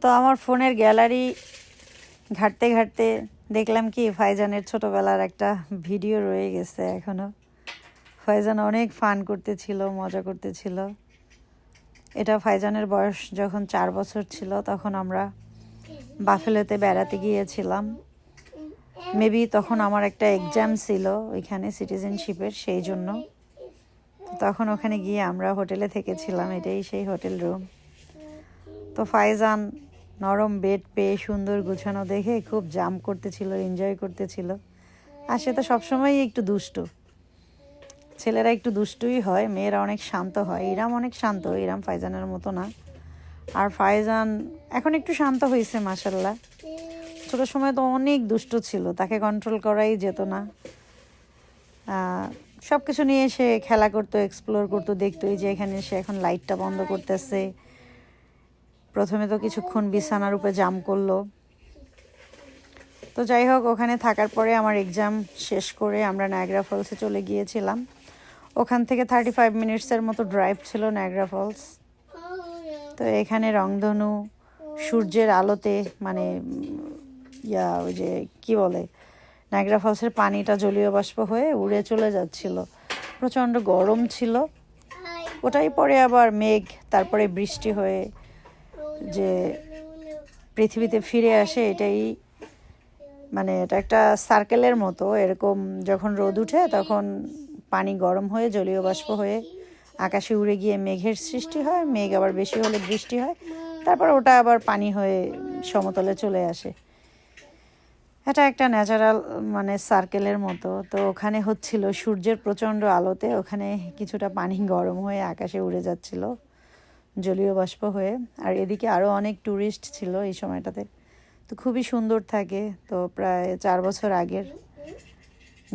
তো আমার ফোনের গ্যালারি ঘাটতে ঘাটতে দেখলাম কি ফাইজানের ছোটোবেলার একটা ভিডিও রয়ে গেছে এখনও। ফাইজান অনেক ফান করতেছিল, মজা করতেছিল। এটা ফাইজানের বয়স যখন চার বছর ছিল, তখন আমরা বাফেলোতে বেড়াতে গিয়েছিলাম। মেবি তখন আমার একটা এক্সাম ছিল ওইখানে সিটিজেনশিপের সেই জন্য। তখন ওখানে গিয়ে আমরা হোটেলে থেকেছিলাম, এটাই সেই হোটেল রুম তো ফাইজান নরম বেড পেয়ে সুন্দর গুছানো দেখে খুব জাম করতেছিল এনজয় করতেছিল। আর সে তো সবসময়ই একটু দুষ্টু। ছেলেরা একটু দুষ্টুই হয়, মেয়েরা অনেক শান্ত হয়। ইরাম অনেক শান্ত, ইরাম ফাইজানের মতো না। আর ফাইজান এখন একটু শান্ত হয়েছে মাসাল্লাহ ছোটো সময় তো অনেক দুষ্ট ছিল, তাকে কন্ট্রোল করাই যেত না। সব কিছু নিয়ে সে খেলা করতো এক্সপ্লোর করতো, দেখতো, এই যে এখানে সে এখন লাইটটা বন্ধ করতেছে। প্রথমে তো কিছুক্ষণ বিছানার উপরে জাম করল। তো যাই হোক, ওখানে থাকার পরে আমার এক্সাম শেষ করে আমরা নায়গ্রা ফলসে চলে গিয়েছিলাম। ওখান থেকে থার্টি ফাইভ মিনিটসের মতো ড্রাইভ ছিল নায়গ্রা ফলস তো এখানে রংধনু সূর্যের আলোতে মানে ইয়া, ওই যে কি বলে নায়গ্রা ফলসের পানিটা জলীয় বাষ্প হয়ে উড়ে চলে যাচ্ছিল। প্রচণ্ড গরম ছিল। ওটাই পরে আবার মেঘ, তারপরে বৃষ্টি হয়ে যে পৃথিবীতে ফিরে আসে এটাই মানে এটা একটা সার্কেলের মতো। এরকম যখন রোদ উঠে তখন পানি গরম হয়ে, জলীয় বাষ্প হয়ে, আকাশে উড়ে গিয়ে মেঘের সৃষ্টি হয়। মেঘ আবার বেশি হলে বৃষ্টি হয়। তারপর ওটা আবার পানি হয়ে সমতলে চলে আসে। এটা একটা ন্যাচারাল মানে সার্কেলের মতো। তো ওখানে হচ্ছিল সূর্যের প্রচণ্ড আলোতে, ওখানে কিছুটা পানি গরম হয়ে আকাশে উড়ে যাচ্ছিল। জলীয় বাষ্প হয়ে। আর এদিকে আরও অনেক ট্যুরিস্ট ছিল এই সময়টাতে। তো খুবই সুন্দর থাকে। তো প্রায় চার বছর আগের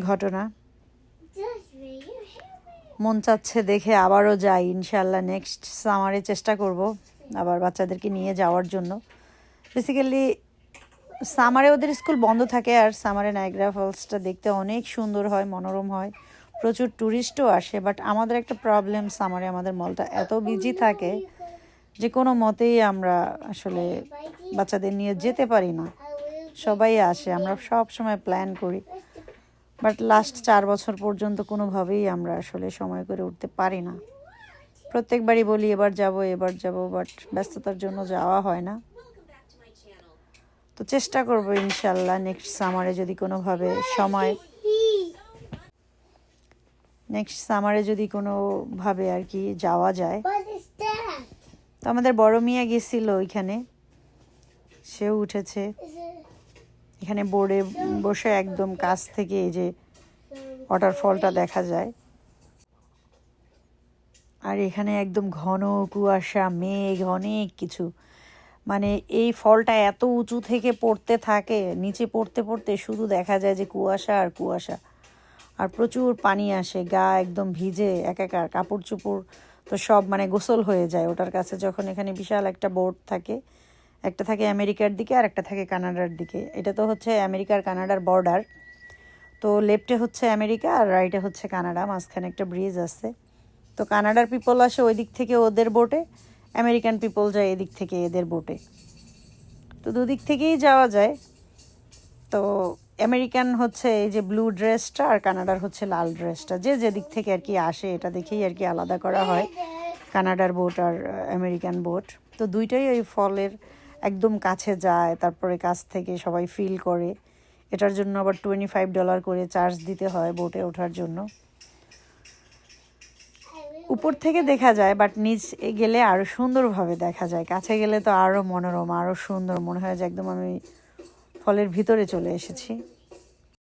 ঘটনা। মন চাচ্ছে দেখে আবারও যাই। ইনশাল্লাহ নেক্সট সামারে চেষ্টা করব আবার বাচ্চাদেরকে নিয়ে যাওয়ার জন্য। বেসিক্যালি সামারে ওদের স্কুল বন্ধ থাকে আর সামারে নাইগ্রা ফলসটা দেখতে অনেক সুন্দর হয়, মনোরম হয়। প্রচুর ট্যুরিস্টও আসে বাট আমাদের একটা প্রবলেম সামারে আমাদের মলটা এত বিজি থাকে যে কোনো মতেই আমরা আসলে বাচ্চাদের নিয়ে যেতে পারি না। সবাই আসে, আমরা সব সময় প্ল্যান করি। বাট লাস্ট চার বছর পর্যন্ত কোনোভাবেই আমরা আসলে সময় করে উঠতে পারি না। প্রত্যেকবারই বলি, এবার যাব এবার যাব বাট ব্যস্ততার জন্য যাওয়া হয় না। তো চেষ্টা করব ইনশাল্লাহ নেক্সট সামারে যদি কোনোভাবে সময় নেক্সট সামারে যদি কোনোভাবে আর কি যাওয়া যায়? তো আমাদের বড় মিয়া গেছিল ওইখানে। সেও উঠেছে। এখানে বোর্ডে বসে একদম কাছ থেকে এই যে ওয়াটারফলটা দেখা যায়। আর এখানে একদম ঘন কুয়াশা, মেঘ, অনেক কিছু। মানে এই ফলটা এত উঁচু থেকে পড়তে থাকে, নিচে পড়তে পড়তে শুধু দেখা যায় যে কুয়াশা আর কুয়াশা। আর প্রচুর পানি আসে, গা একদম ভিজে, একাকার কাপড় চোপড় তো সব মানে গোসল হয়ে যায় ওটার কাছে, যখন এখানে বিশাল একটা বোর্ড থাকে, একটা থাকে আমেরিকার দিকে আর একটা থাকে কানাডার দিকে। এটা তো হচ্ছে আমেরিকার কানাডার বর্ডার। তো লেফটে হচ্ছে আমেরিকা আর রাইটে হচ্ছে কানাডা, মাঝখানে একটা ব্রিজ আছে। তো কানাডার পিপল আসে ওই দিক থেকে ওদের বোটে আমেরিকান পিপল যায় এদিক থেকে এদের বোটে তো দুদিক থেকেই যাওয়া যায়। তো আমেরিকান হচ্ছে এই যে ব্লু ড্রেসটা আর কানাডার হচ্ছে লাল ড্রেসটা। যে যেদিক থেকে আর কি আসে, এটা দেখেই আর কি আলাদা করা হয়। কানাডার বোট আর আমেরিকান বোট। তো দুইটাই ওই ফলের একদম কাছে যায়, তারপরে কাছ থেকে সবাই ফিল করে। এটার জন্য আবার টোয়েন্টি ফাইভ ডলার করে চার্জ দিতে হয় বোটে ওঠার জন্য। উপর থেকে দেখা যায় বাট নিচ গেলে আরও সুন্দরভাবে দেখা যায়। কাছে গেলে তো আরও মনোরম আরও সুন্দর। মনে হয় যে একদম আমি ফলের ভিতরে চলে এসেছি।